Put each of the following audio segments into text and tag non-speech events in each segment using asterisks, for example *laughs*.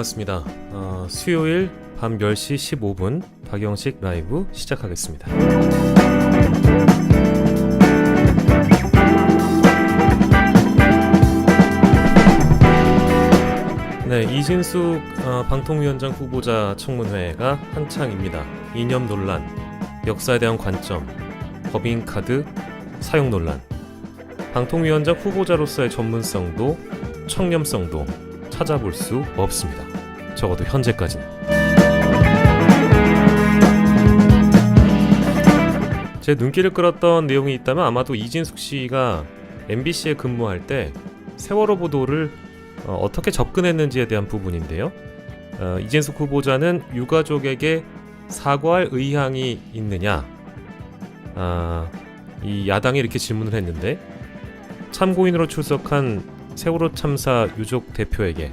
반갑습니다. 어, 수요일 밤 10시 15분 박영식 라이브 시작하겠습니다. 네, 이진숙 어, 방통위원장 후보자 청문회가 한창입니다. 이념 논란, 역사에 대한 관점, 법인카드 사용 논란, 방통위원장 후보자로서의 전문성도 청렴성도 찾아볼 수 없습니다. 적어도 현재까지는. 제 눈길을 끌었던 내용이 있다면 아마도 이진숙 씨가 MBC에 근무할 때 세월호 보도를 어, 떻게 접근했는지에 대한 부분인데요. 어, 이진숙 후보자는 유가족에게 사과할 의향이 있느냐? 아, 이 야당이 이렇게 질문을 했는데 참고인으로 출석한 세월호 참사 유족 대표에게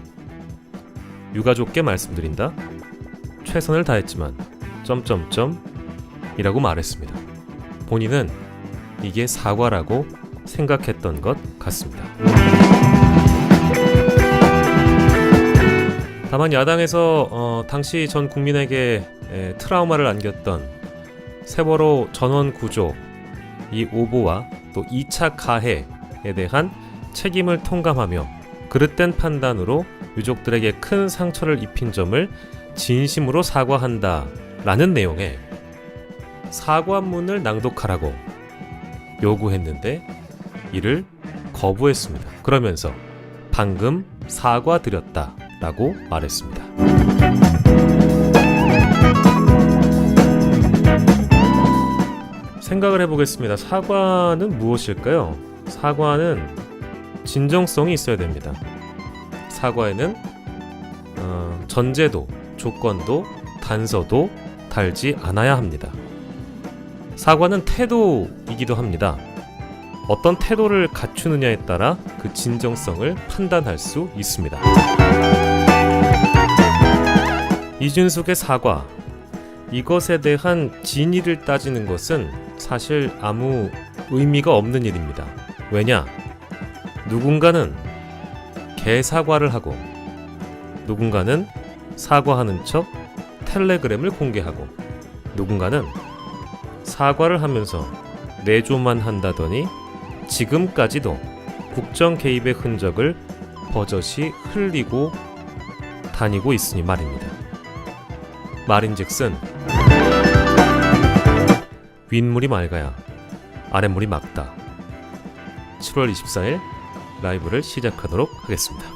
유가족께 말씀드린다. 최선을 다했지만 점점점 이라고 말했습니다. 본인은 이게 사과라고 생각했던 것 같습니다. 다만 야당에서 어, 당시 전 국민에게 에, 트라우마를 안겼던 세월호 전원 구조 이 오보와 또 2차 가해에 대한 책임을 통감하며 그릇된 판단으로 유족들에게 큰 상처를 입힌 점을 진심으로 사과한다 라는 내용의 사과문을 낭독하라고 요구했는데 이를 거부했습니다. 그러면서 방금 사과드렸다 라고 말했습니다. 생각을 해보겠습니다. 사과는 무엇일까요? 사과는 진정성이 있어야 됩니다. 사과에는 어, 전제도, 조건도, 단서도 달지 않아야 합니다. 사과는 태도이기도 합니다. 어떤 태도를 갖추느냐에 따라 그 진정성을 판단할 수 있습니다. 이준숙의 사과. 이것에 대한 진위를 따지는 것은 사실 아무 의미가 없는 일입니다. 왜냐? 누군가는 개사과를 하고 누군가는 사과하는 척 텔레그램을 공개하고 누군가는 사과를 하면서 내조만 한다더니 지금까지도 국정 개입의 흔적을 버젓이 흘리고 다니고 있으니 말입니다. 말인즉슨 윗물이 맑아야 아랫물이 맑다. 7월 24일 라이브를 시작하도록 하겠습니다.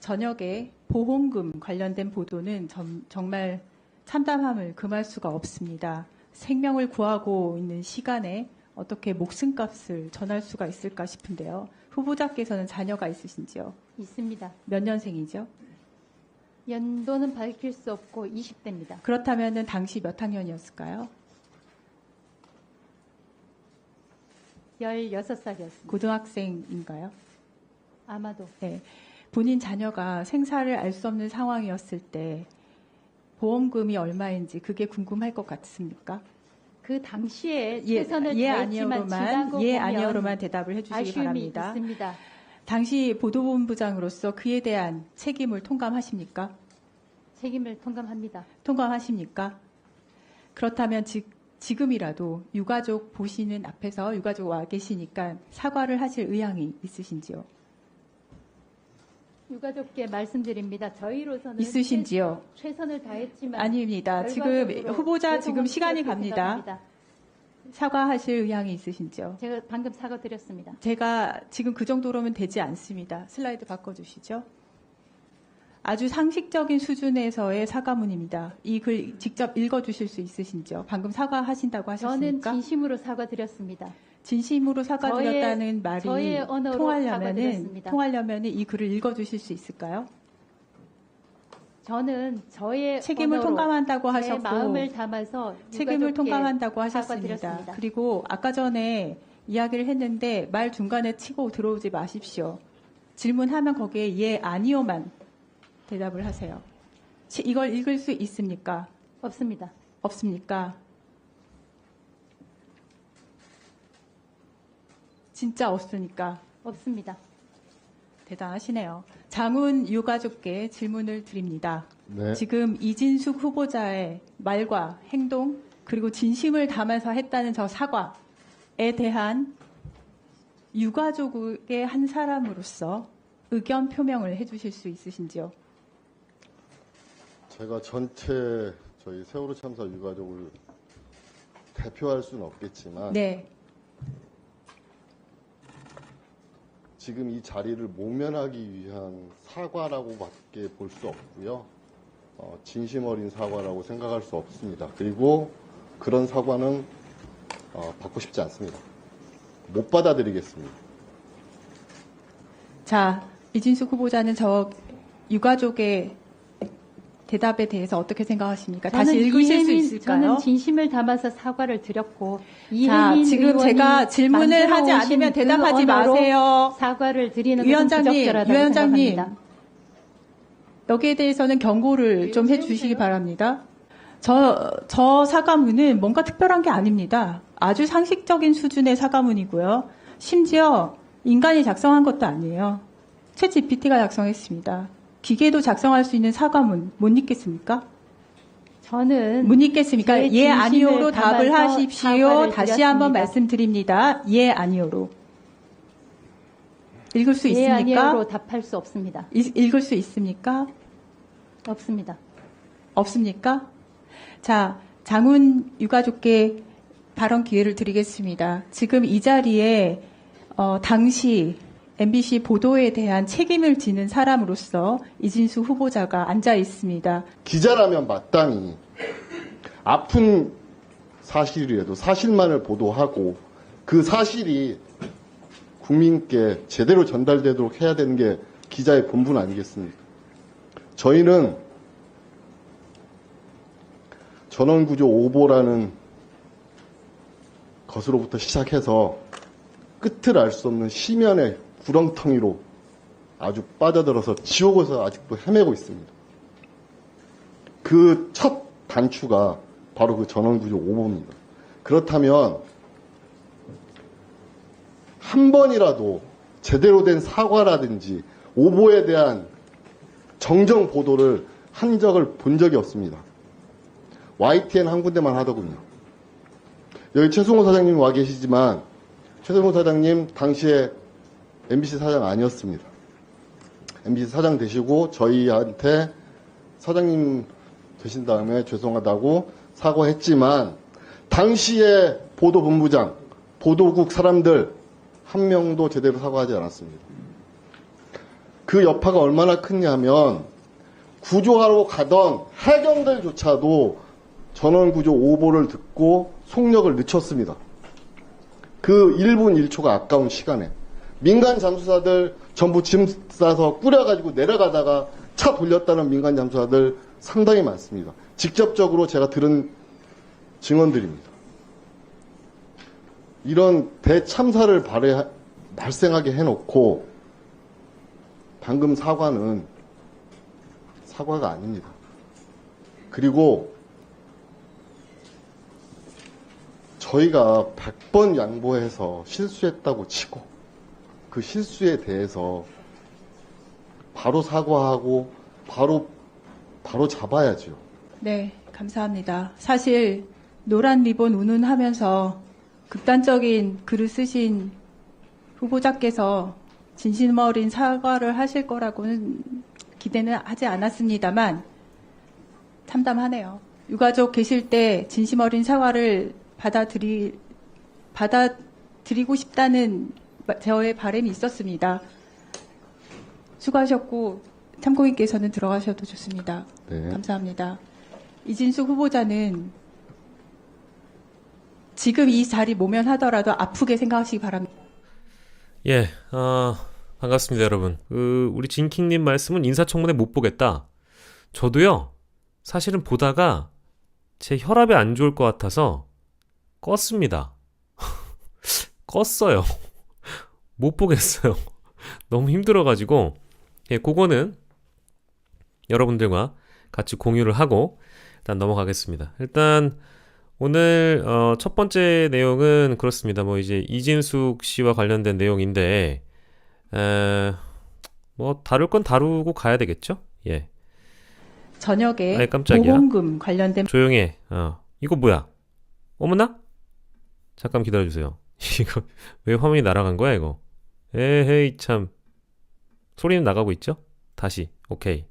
저녁에 보험금 관련된 보도는 점- 정말 참담함을 금할 수가 없습니다. 생명을 구하고 있는 시간에 어떻게 목숨값을 전할 수가 있을까 싶은데요. 후보자께서는 자녀가 있으신지요? 있습니다. 몇 년생이죠? 연도는 밝힐 수 없고 20대입니다. 그렇다면 당시 몇 학년이었을까요? 16살이었습니다. 고등학생인가요? 아마도 네. 본인 자녀가 생사를 알 수 없는 상황이었을 때 보험금이 얼마인지 그게 궁금할 것 같습니까? 그 당시에 예, 최선을 예 다했지만 지나고 아니오로만 예 보면 아니오로만 대답을 해주시기 바랍니다. 있습니다. 당시 보도본부장으로서 그에 대한 책임을 통감하십니까? 책임을 통감합니다. 통감하십니까? 그렇다면 지, 지금이라도 유가족 보시는 앞에서 유가족 와 계시니까 사과를 하실 의향이 있으신지요? 유가족께 말씀드립니다. 저희로서는 있으신지요? 최, 최선을 다했지만 아닙니다. 지금 후보자 지금 시간이 갑니다. 사과하실 의향이 있으신지요? 제가 방금 사과드렸습니다. 제가 지금 그 정도로면 되지 않습니다. 슬라이드 바꿔주시죠. 아주 상식적인 수준에서의 사과문입니다. 이 글 직접 읽어주실 수 있으신지요? 방금 사과하신다고 저는 하셨습니까? 진심으로 사과드렸습니다. 진심으로 사과드렸다는 말이 통하려면은 사과드렸습니다. 통하려면은 이 글을 읽어주실 수 있을까요? 저는 저의 책임을 언어로 통감한다고 제 하셨고 마음을 담아서 책임을 통감한다고 하셨습니다. 사과드렸습니다. 그리고 아까 전에 이야기를 했는데 말 중간에 치고 들어오지 마십시오. 질문하면 거기에 예, 아니요만 대답을 하세요. 시- 이걸 읽을 수 있습니까? 없습니다. 없습니까? 진짜 없으니까 없습니다. 대단하시네요. 장훈 유가족께 질문을 드립니다. 네. 지금 이진숙 후보자의 말과 행동 그리고 진심을 담아서 했다는 저 사과에 대한 유가족의 한 사람으로서 의견 표명을 해주실 수 있으신지요? 제가 전체 저희 세월호 참사 유가족을 대표할 수는 없겠지만 네, 지금 이 자리를 모면하기 위한 사과라고밖에 볼 수 없고요. 어, 진심 어린 사과라고 생각할 수 없습니다. 그리고 그런 사과는 어, 받고 싶지 않습니다. 못 받아들이겠습니다. 자 이진숙 후보자는 저 유가족의 대답에 대해서 어떻게 생각하십니까? 다시 읽으실 수 이혜민- 있을까요? 저는 진심을 담아서 사과를 드렸고 자, 지금 제가 질문을 하지 않으면 대답하지 그 언어로 마세요. 사과를 드리는 위원장님, 위원장님. 생각합니다. 여기에 대해서는 경고를 좀 해주시기 바랍니다. 저, 저 사과문은 뭔가 특별한 게 아닙니다. 아주 상식적인 수준의 사과문이고요. 심지어 인간이 작성한 것도 아니에요. 채 GPT가 작성했습니다. 기계도 작성할 수 있는 사과문 못 읽겠습니까? 저는 못 읽겠습니까? 제 예, 아니오로 답을 하십시오. 다시 한번 드렸습니다. 말씀드립니다. 예, 아니오로. 읽을 수예 있습니까? 아니요로 답할 수 없습니다. 읽- 읽을 수 있습니까? 없습니다. 없습니까? 자, 장훈 유가족께 발언 기회를 드리겠습니다. 지금 이 자리에 어, 당시 MBC 보도에 대한 책임을 지는 사람으로서 이진수 후보자가 앉아 있습니다. 기자라면 마땅히 아픈 사실이라도 사실만을 보도하고 그 사실이 국민께 제대로 전달되도록 해야 되는 게 기자의 본분 아니겠습니까? 저희는 전원구조 오보라는 것으로부터 시작해서 끝을 알 수 없는 심연의 구렁텅이로 아주 빠져들어서 지옥에서 아직도 헤매고 있습니다. 그 첫 단추가 바로 그 전원구조 오보입니다. 그렇다면 한 번이라도 제대로 된 사과라든지 오보에 대한 정정 보도를 한 적을 본 적이 없습니다. YTN 한 군데만 하더군요. 여기 최승호 사장님 와 계시지만 최승호 사장님 당시에 MBC 사장 아니었습니다. MBC 사장 되시고 저희한테 사장님 되신 다음에 죄송하다고 사과했지만 당시에 보도본부장, 보도국 사람들 한 명도 제대로 사과하지 않았습니다. 그 여파가 얼마나 크냐면 구조하러 가던 해경들조차도 전원구조 오보를 듣고 속력을 늦췄습니다. 그 1분 1초가 아까운 시간에 민간 잠수사들 전부 짐 싸서 꾸려가지고 내려가다가 차 돌렸다는 민간 잠수사들 상당히 많습니다. 직접적으로 제가 들은 증언들입니다. 이런 대참사를 발해, 발생하게 해놓고 방금 사과는 사과가 아닙니다. 그리고 저희가 100번 양보해서 실수했다고 치고 그 실수에 대해서 바로 사과하고 바로 바로 잡아야죠. 네, 감사합니다. 사실 노란 리본 운운하면서 극단적인 글을 쓰신 후보자께서 진심 어린 사과를 하실 거라고는 기대는 하지 않았습니다만 참담하네요. 유가족 계실 때 진심 어린 사과를 받아들이 받아들이고 싶다는 저의 바람이 있었습니다. 수고하셨고 참고인께서는 들어가셔도 좋습니다. 네. 감사합니다. 이진숙 후보자는 지금 이 자리 모면하더라도 아프게 생각하시기 바랍니다. 예, 아, 반갑습니다, 여러분. 그, 우리 진킹님 말씀은 인사청문회 못 보겠다. 저도요, 사실은 보다가 제 혈압이 안 좋을 것 같아서 껐습니다. *laughs* 껐어요. 못 보겠어요. *laughs* 너무 힘들어가지고 예, 그거는 여러분들과 같이 공유를 하고 일단 넘어가겠습니다. 일단 오늘 어, 첫 번째 내용은 그렇습니다. 뭐 이제 이진숙 씨와 관련된 내용인데 에, 뭐 다룰 건 다루고 가야 되겠죠? 예, 저녁에 아이, 깜짝이야. 보험금 관련된 조용해. 어, 이거 뭐야? 어머나? 잠깐 기다려 주세요. *laughs* 이거 왜 화면이 날아간 거야 이거? 에헤이 참. 소리는 나가고 있죠? 다시. 오케이.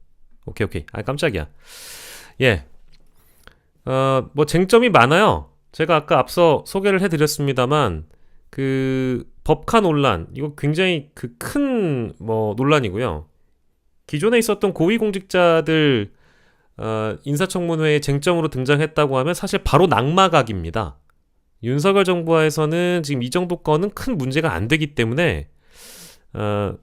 오케이 오케이. 아 깜짝이야. 예. 어, 뭐 쟁점이 많아요. 제가 아까 앞서 소개를 해드렸습니다만 그 법카 논란 이거 굉장히 그 큰 뭐 논란이고요. 기존에 있었던 고위공직자들 어, 인사청문회에 쟁점으로 등장했다고 하면 사실 바로 낙마각입니다. 윤석열 정부에서는 지금 이 정도 건은 큰 문제가 안 되기 때문에 어,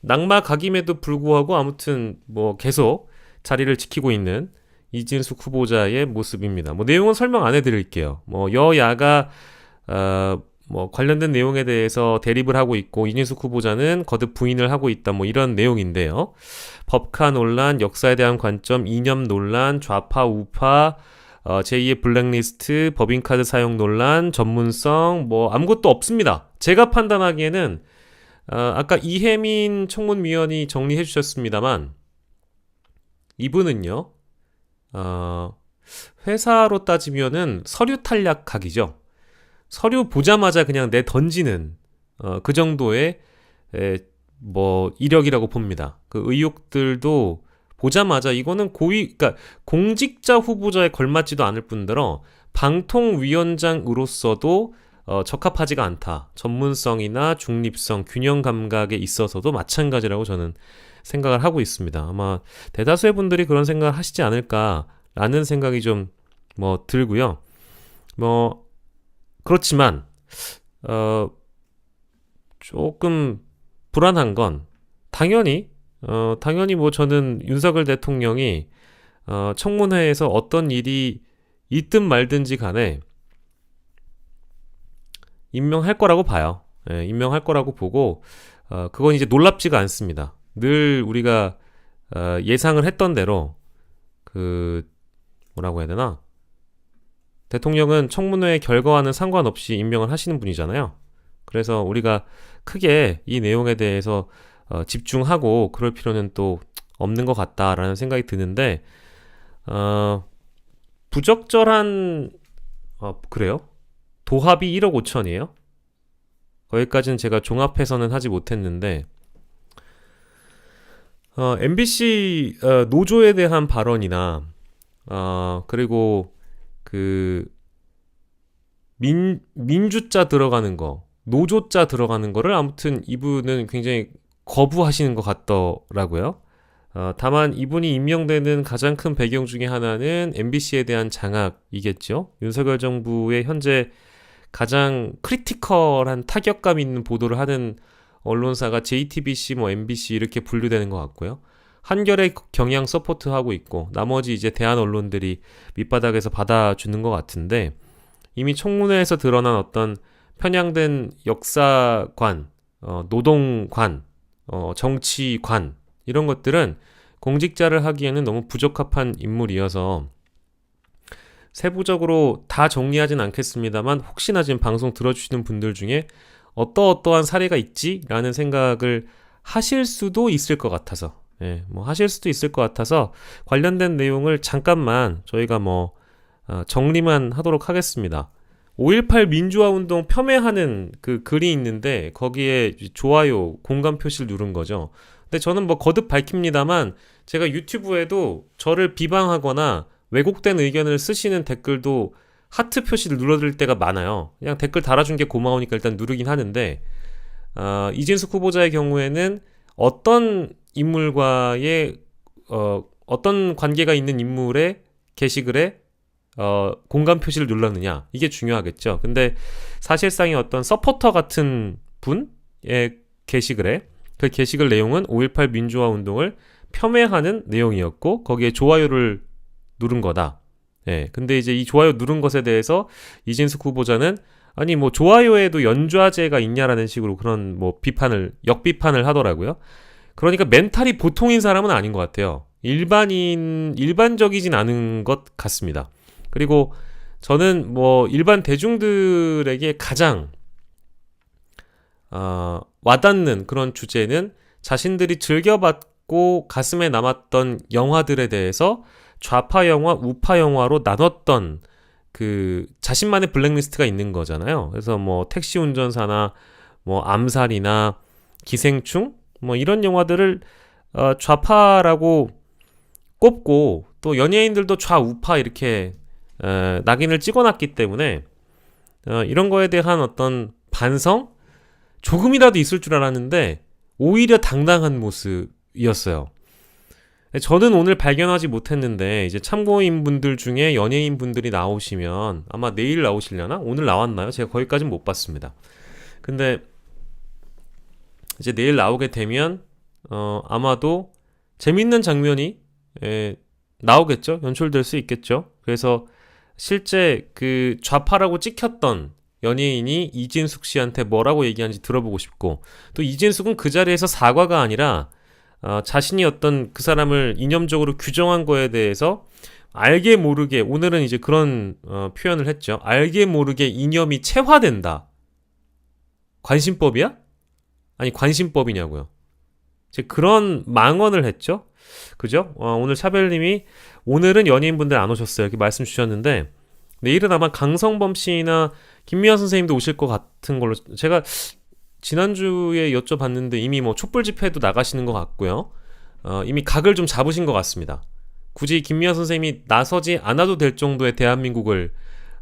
낙마 각임에도 불구하고 아무튼 뭐 계속 자리를 지키고 있는 이진숙 후보자의 모습입니다. 뭐 내용은 설명 안 해드릴게요. 뭐 여야가 어, 뭐 관련된 내용에 대해서 대립을 하고 있고 이진숙 후보자는 거듭 부인을 하고 있다. 뭐 이런 내용인데요. 법카 논란, 역사에 대한 관점, 이념 논란, 좌파 우파, 어, 제2의 블랙리스트, 법인카드 사용 논란, 전문성, 뭐 아무것도 없습니다. 제가 판단하기에는 어, 아까 이혜민 청문위원이 정리해 주셨습니다만 이분은요, 어, 회사로 따지면은 서류 탈락각이죠. 서류 보자마자 그냥 내 던지는 어, 그 정도의 에, 뭐 이력이라고 봅니다. 그 의혹들도 보자마자 이거는 고위 그러니까 공직자 후보자에 걸맞지도 않을 뿐더러 방통위원장으로서도 어, 적합하지가 않다. 전문성이나 중립성, 균형 감각에 있어서도 마찬가지라고 저는 생각을 하고 있습니다. 아마 대다수의 분들이 그런 생각을 하시지 않을까라는 생각이 좀 뭐 들고요. 뭐 그렇지만 어 조금 불안한 건 당연히 어 당연히 뭐 저는 윤석열 대통령이 어 청문회에서 어떤 일이 있든 말든지 간에 임명할 거라고 봐요. 예, 임명할 거라고 보고 어 그건 이제 놀랍지가 않습니다. 늘 우리가 어 예상을 했던 대로 그 뭐라고 해야 되나? 대통령은 청문회 결과와는 상관없이 임명을 하시는 분이잖아요. 그래서 우리가 크게 이 내용에 대해서 어, 집중하고 그럴 필요는 또 없는 것 같다라는 생각이 드는데 어, 부적절한 어, 그래요? 도합이 1억 5천이에요? 거기까지는 제가 종합해서는 하지 못했는데 어, MBC 어, 노조에 대한 발언이나 어, 그리고 그 민, 민주자 들어가는 거, 노조자 들어가는 거를 아무튼 이분은 굉장히 거부하시는 것 같더라고요. 어, 다만 이분이 임명되는 가장 큰 배경 중에 하나는 MBC에 대한 장악이겠죠. 윤석열 정부의 현재 가장 크리티컬한 타격감 있는 보도를 하는 언론사가 JTBC, 뭐 MBC 이렇게 분류되는 것 같고요. 한결의 경향 서포트하고 있고 나머지 이제 대한 언론들이 밑바닥에서 받아주는 것 같은데 이미 청문회에서 드러난 어떤 편향된 역사관, 어, 노동관, 어, 정치관 이런 것들은 공직자를 하기에는 너무 부적합한 인물이어서 세부적으로 다 정리하진 않겠습니다만 혹시나 지금 방송 들어주시는 분들 중에 어떠어떠한 사례가 있지라는 생각을 하실 수도 있을 것 같아서 예, 뭐 하실 수도 있을 것 같아서 관련된 내용을 잠깐만 저희가 뭐 어, 정리만 하도록 하겠습니다. 5.18 민주화 운동 폄훼하는 그 글이 있는데 거기에 좋아요, 공감 표시를 누른 거죠. 근데 저는 뭐 거듭 밝힙니다만 제가 유튜브에도 저를 비방하거나 왜곡된 의견을 쓰시는 댓글도 하트 표시를 눌러드릴 때가 많아요. 그냥 댓글 달아준 게 고마우니까 일단 누르긴 하는데 어, 이진숙 후보자의 경우에는 어떤 인물과의 어, 어떤 관계가 있는 인물의 게시글에 어, 공감 표시를 눌렀느냐 이게 중요하겠죠. 근데 사실상의 어떤 서포터 같은 분의 게시글에 그 게시글 내용은 5.18 민주화 운동을 폄훼하는 내용이었고 거기에 좋아요를 누른 거다. 예. 근데 이제 이 좋아요 누른 것에 대해서 이진숙 후보자는 아니 뭐 좋아요에도 연좌제가 있냐라는 식으로 그런 뭐 비판을 역비판을 하더라고요. 그러니까 멘탈이 보통인 사람은 아닌 것 같아요. 일반인 일반적이진 않은 것 같습니다. 그리고 저는 뭐 일반 대중들에게 가장 어, 와닿는 그런 주제는 자신들이 즐겨봤고 가슴에 남았던 영화들에 대해서 좌파 영화, 우파 영화로 나눴던 그 자신만의 블랙리스트가 있는 거잖아요. 그래서 뭐 택시 운전사나 뭐 암살이나 기생충 뭐 이런 영화들을 어, 좌파라고 꼽고 또 연예인들도 좌우파 이렇게 에, 낙인을 찍어놨기 때문에 어, 이런 거에 대한 어떤 반성 조금이라도 있을 줄 알았는데 오히려 당당한 모습이었어요. 저는 오늘 발견하지 못했는데 이제 참고인 분들 중에 연예인 분들이 나오시면 아마 내일 나오시려나? 오늘 나왔나요? 제가 거기까지는 못 봤습니다. 근데 이제 내일 나오게 되면 어 아마도 재밌는 장면이 에, 나오겠죠? 연출될 수 있겠죠? 그래서 실제 그 좌파라고 찍혔던 연예인이 이진숙 씨한테 뭐라고 얘기하는지 들어보고 싶고 또 이진숙은 그 자리에서 사과가 아니라 어, 자신이 어떤 그 사람을 이념적으로 규정한 거에 대해서 알게 모르게 오늘은 이제 그런 어, 표현을 했죠. 알게 모르게 이념이 체화된다. 관심법이야? 아니 관심법이냐고요. 이제 그런 망언을 했죠. 그죠? 어, 오늘 차별님이 오늘은 연예인분들 안 오셨어요. 이렇게 말씀 주셨는데 내일은 아마 강성범 씨나 김미아 선생님도 오실 것 같은 걸로 제가 지난주에 여쭤봤는데 이미 뭐 촛불 집회도 나가시는 것 같고요. 어, 이미 각을 좀 잡으신 것 같습니다. 굳이 김미아 선생님이 나서지 않아도 될 정도의 대한민국을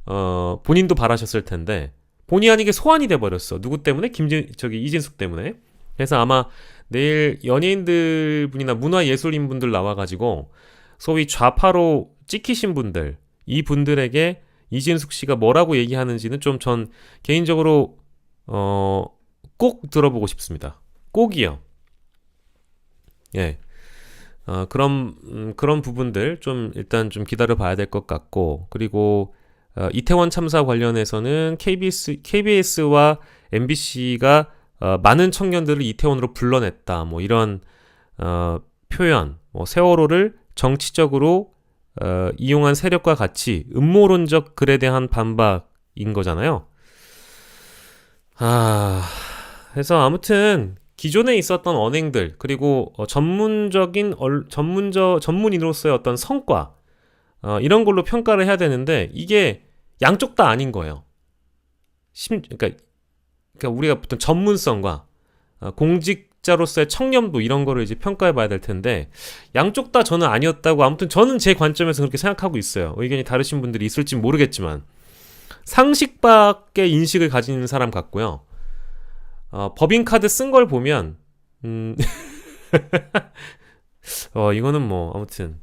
어, 본인도 바라셨을 텐데 본의 아니게 소환이 돼 버렸어. 누구 때문에? 김진 저기 이진숙 때문에. 그래서 아마 내일 연예인들 분이나 문화예술인 분들 나와가지고 소위 좌파로 찍히신 분들 이 분들에게 이진숙 씨가 뭐라고 얘기하는지는 좀 전 개인적으로 어, 꼭 들어보고 싶습니다. 꼭이요. 예. 어, 그런 음, 그런 부분들 좀 일단 좀 기다려 봐야 될 것 같고 그리고 어, 이태원 참사 관련해서는 KBS KBS와 MBC가 어, 많은 청년들을 이태원으로 불러냈다. 뭐 이런 어, 표현, 뭐 세월호를 정치적으로 어, 이용한 세력과 같이 음모론적 글에 대한 반박인 거잖아요. 아, 그래서 아무튼 기존에 있었던 언행들 그리고 어, 전문적인 얼, 전문적 전문인으로서의 어떤 성과 어, 이런 걸로 평가를 해야 되는데 이게 양쪽 다 아닌 거예요. 심, 그러니까, 그러니까 우리가 보통 전문성과 어, 공직자로서의 청렴도 이런 거를 이제 평가해 봐야 될 텐데 양쪽 다 저는 아니었다고 아무튼 저는 제 관점에서 그렇게 생각하고 있어요. 의견이 다르신 분들이 있을지 모르겠지만 상식 밖의 인식을 가지는 사람 같고요. 어, 법인카드 쓴 걸 보면 음, *laughs* 어, 이거는 뭐 아무튼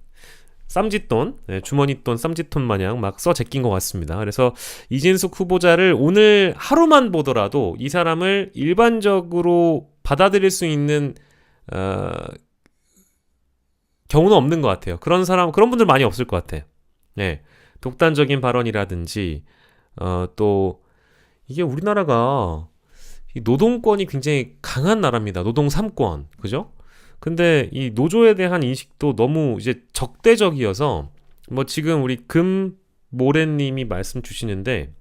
쌈짓돈, 네, 주머니돈, 쌈짓돈 마냥 막 써 제낀 것 같습니다. 그래서 이진숙 후보자를 오늘 하루만 보더라도 이 사람을 일반적으로 받아들일 수 있는 어, 경우는 없는 것 같아요. 그런 사람, 그런 분들 많이 없을 것 같아. 네, 독단적인 발언이라든지 어, 또 이게 우리나라가 이 노동권이 굉장히 강한 나라입니다. 노동 3권. 그죠? 근데 이 노조에 대한 인식도 너무 이제 적대적이어서 뭐 지금 우리 금모래님이 말씀 주시는데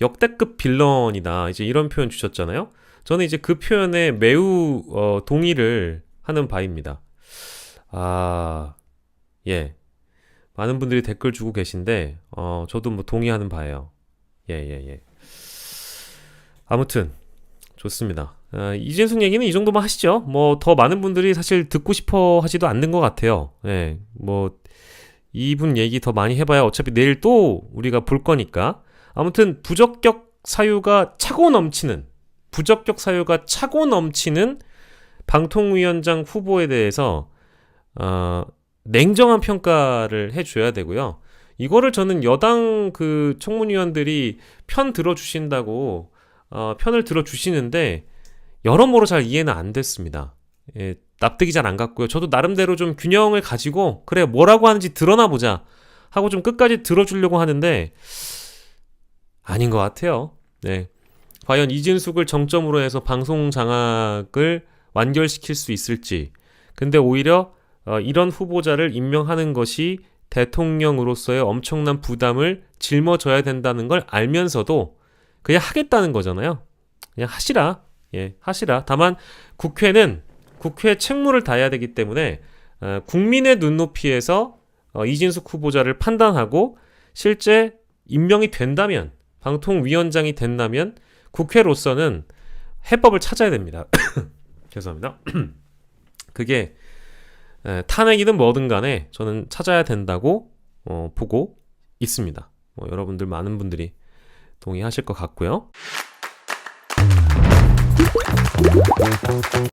역대급 빌런이다. 이제 이런 표현 주셨잖아요. 저는 이제 그 표현에 매우 어, 동의를 하는 바입니다. 아, 예. 많은 분들이 댓글 주고 계신데, 어, 저도 뭐 동의하는 바예요. 예, 예, 예. 아무튼, 좋습니다. 아, 이진숙 얘기는 이 정도만 하시죠. 뭐, 더 많은 분들이 사실 듣고 싶어 하지도 않는 것 같아요. 예, 뭐, 이분 얘기 더 많이 해봐야 어차피 내일 또 우리가 볼 거니까. 아무튼, 부적격 사유가 차고 넘치는, 부적격 사유가 차고 넘치는 방통위원장 후보에 대해서, 어, 냉정한 평가를 해줘야 되고요. 이거를 저는 여당 그 청문위원들이 편 들어주신다고 어, 편을 들어주시는데 여러모로 잘 이해는 안 됐습니다. 예, 납득이 잘 안 갔고요. 저도 나름대로 좀 균형을 가지고 그래 뭐라고 하는지 드러나 보자 하고 좀 끝까지 들어주려고 하는데 아닌 것 같아요. 네. 과연 이진숙을 정점으로 해서 방송 장악을 완결시킬 수 있을지. 근데 오히려 어, 이런 후보자를 임명하는 것이 대통령으로서의 엄청난 부담을 짊어져야 된다는 걸 알면서도 그냥 하겠다는 거잖아요. 그냥 하시라. 예, 하시라. 다만 국회는 국회 책무를 다해야 되기 때문에 어, 국민의 눈높이에서 어, 이진숙 후보자를 판단하고 실제 임명이 된다면 방통위원장이 된다면 국회로서는 해법을 찾아야 됩니다. *coughs* 죄송합니다. *coughs* 그게 에, 탄핵이든 뭐든 간에 저는 찾아야 된다고 어, 보고 있습니다. 뭐 여러분들 많은 분들이 동의하실 것 같고요.